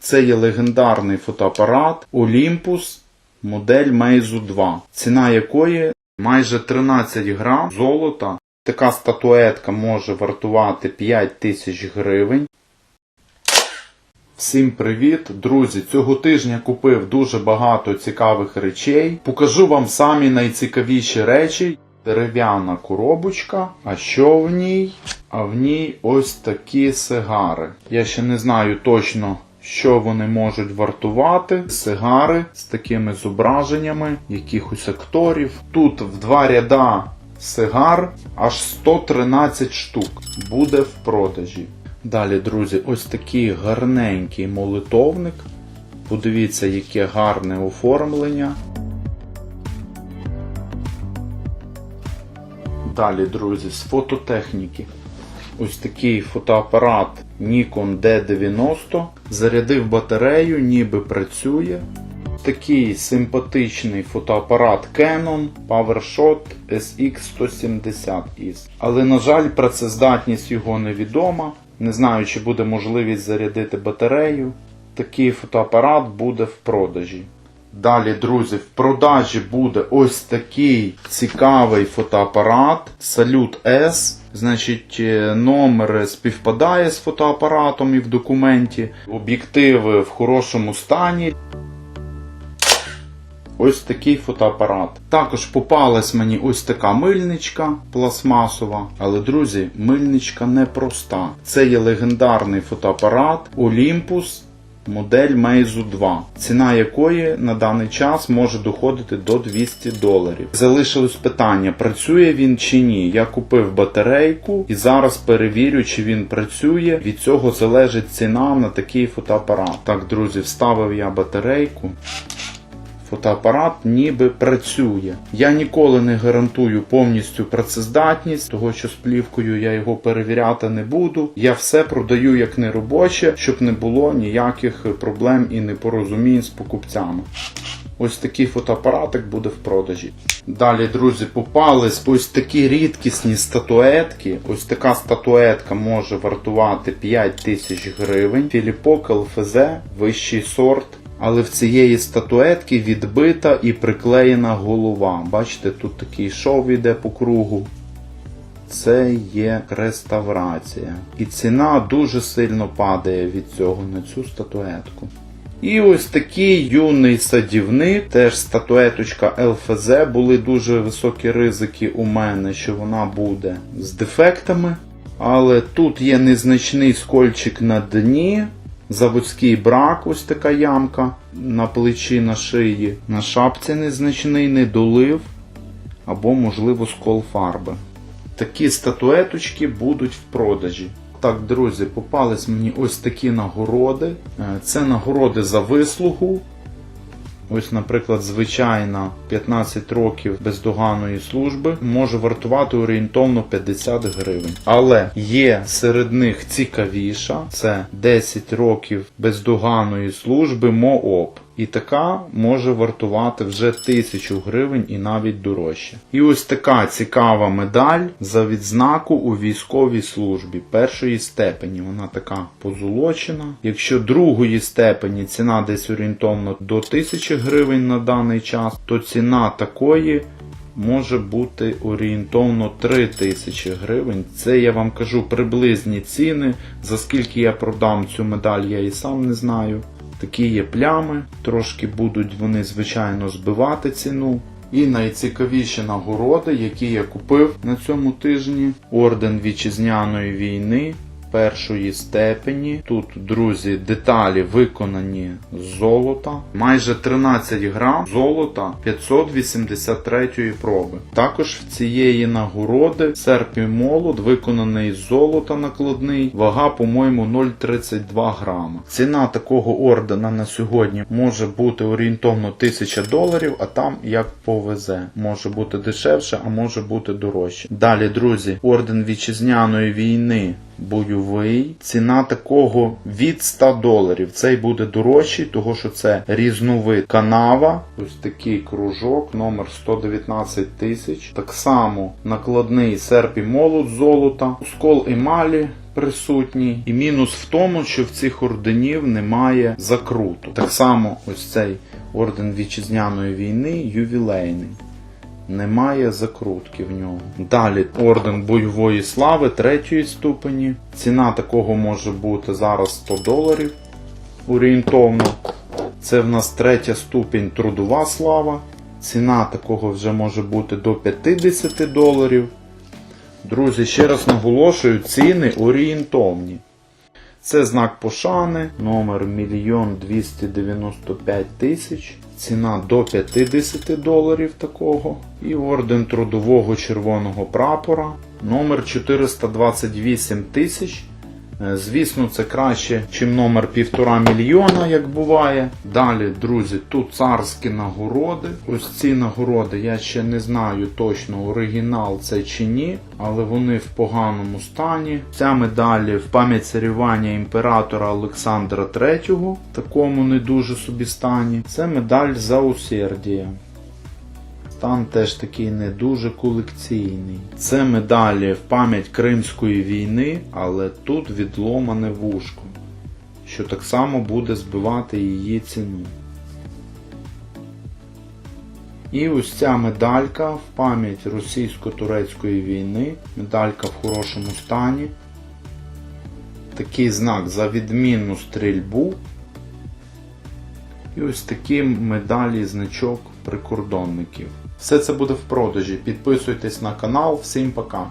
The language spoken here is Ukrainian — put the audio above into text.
Це є легендарний фотоапарат Olympus модель Meizu 2, ціна якої майже 13 грам золота. Така статуетка може вартувати 5 тисяч гривень. Всім привіт, друзі! Цього тижня купив дуже багато цікавих речей. Покажу вам самі найцікавіші речі. Дерев'яна коробочка. А що в ній? А в ній ось такі сигари. Я ще не знаю точно, що вони можуть вартувати. Сигари з такими зображеннями якихось акторів. Тут в два ряда сигар аж 113 штук буде в продажі. Далі, друзі, ось такий гарненький молитовник. Подивіться, яке гарне оформлення. Далі, друзі, з фототехніки. Ось такий фотоапарат Nikon D90. Зарядив батарею, ніби працює. Такий симпатичний фотоапарат Canon PowerShot SX170is. Але, на жаль, працездатність його невідома. Не знаю, чи буде можливість зарядити батарею. Такий фотоапарат буде в продажі. Далі, друзі, в продажі буде ось такий цікавий фотоапарат Salute S. Значить, е, номер співпадає з фотоапаратом і в документі. Об'єктиви в хорошому стані. Ось такий фотоапарат. Також попалась мені ось така мильничка пластмасова. Але, друзі, мильничка не проста. Це є легендарний фотоапарат Olympus модель Meizu 2, ціна якої на даний час може доходити до 200 доларів. Залишилось питання, працює він чи ні. Я купив батарейку і зараз перевірю, чи він працює. Від цього залежить ціна на такий фотоапарат. Так, друзі, вставив я батарейку. Фотоапарат ніби працює. Я ніколи не гарантую повністю працездатність, того що з плівкою я його перевіряти не буду. Я все продаю як неробоче, щоб не було ніяких проблем і непорозумінь з покупцями. Ось такий фотоапаратик буде в продажі. Далі, друзі, попались ось такі рідкісні статуетки. Ось така статуетка може вартувати 5 тисяч гривень. Філіпок ЛФЗ, вищий сорт. Але в цієї статуетки відбита і приклеєна голова. Бачите, тут такий шов іде по кругу. Це є реставрація. І ціна дуже сильно падає від цього на цю статуетку. І ось такий юний садівник, теж статуеточка ЛФЗ. Були дуже високі ризики у мене, що вона буде з дефектами. Але тут є незначний скольчик на дні. Заводський брак, ось така ямка на плечі, на шиї. На шапці незначний недолив або, можливо, скол фарби. Такі статуеточки будуть в продажі. Так, друзі, попались мені ось такі нагороди. Е, Це нагороди за вислугу. Ось, наприклад, звичайна 15 років бездоганної служби може вартувати орієнтовно 50 гривень. Але є серед них цікавіша це 10 років бездоганної служби МООП. І така може вартувати вже 1000 гривень і навіть дорожче. І ось така цікава медаль за відзнаку у військовій службі першої степені. Вона така позолочена. Якщо другої степені ціна десь орієнтовно до 1000 гривень на даний час, то ціна такої може бути орієнтовно 3000 гривень. Це я вам кажу приблизні ціни. За скільки я продам цю медаль, я і сам не знаю. Такі є плями, трошки будуть вони, звичайно, збивати ціну. І найцікавіші нагороди, які я купив на цьому тижні: Орден Вітчизняної війни першої степені. Тут, друзі, деталі виконані з золота. Майже 13 грам золота 583 проби. Також в цієї нагороди серп і молот виконаний з золота накладний. Вага, по-моєму, 0,32 грама. Ціна такого ордена на сьогодні може бути орієнтовно 1000 доларів, а там як повезе. Може бути дешевше, а може бути дорожче. Далі, друзі, орден вітчизняної війни бойовий. Ціна такого від 100 доларів. Цей буде дорожчий, того що це різновид канава. Ось такий кружок, номер 119 тисяч. Так само накладний серп і молот золота, скол емалі. Присутній, і мінус в тому, що в цих орденів немає закруту. Так само, ось цей орден вітчизняної війни ювілейний немає закрутки в нього. Далі орден бойової слави третьої ступені. Ціна такого може бути зараз 100 доларів орієнтовно. Це в нас третя ступінь трудова слава. Ціна такого вже може бути до 50 доларів. Друзі, ще раз наголошую, ціни орієнтовні. Це знак пошани, номер 1 295 тисяч, ціна до 50 доларів такого. І орден трудового червоного прапора, номер 428 тисяч. Е, Звісно, це краще, ніж номер півтора мільйона, як буває. Далі, друзі, тут царські нагороди. Ось ці нагороди, я ще не знаю точно, оригінал це чи ні, але вони в поганому стані. Ця медалі в пам'ять царювання імператора Олександра III, в такому не дуже собі стані. Це медаль за усердія. Стан теж такий не дуже колекційний. Це медалі в пам'ять Кримської війни, але тут відломане вушко, що так само буде збивати її ціну. І ось ця медалька в пам'ять російсько-турецької війни. Медалька в хорошому стані. Такий знак за відмінну стрільбу. І ось такі медалі значок прикордонників. Все це буде в продажі. Підписуйтесь на канал. Всім пока!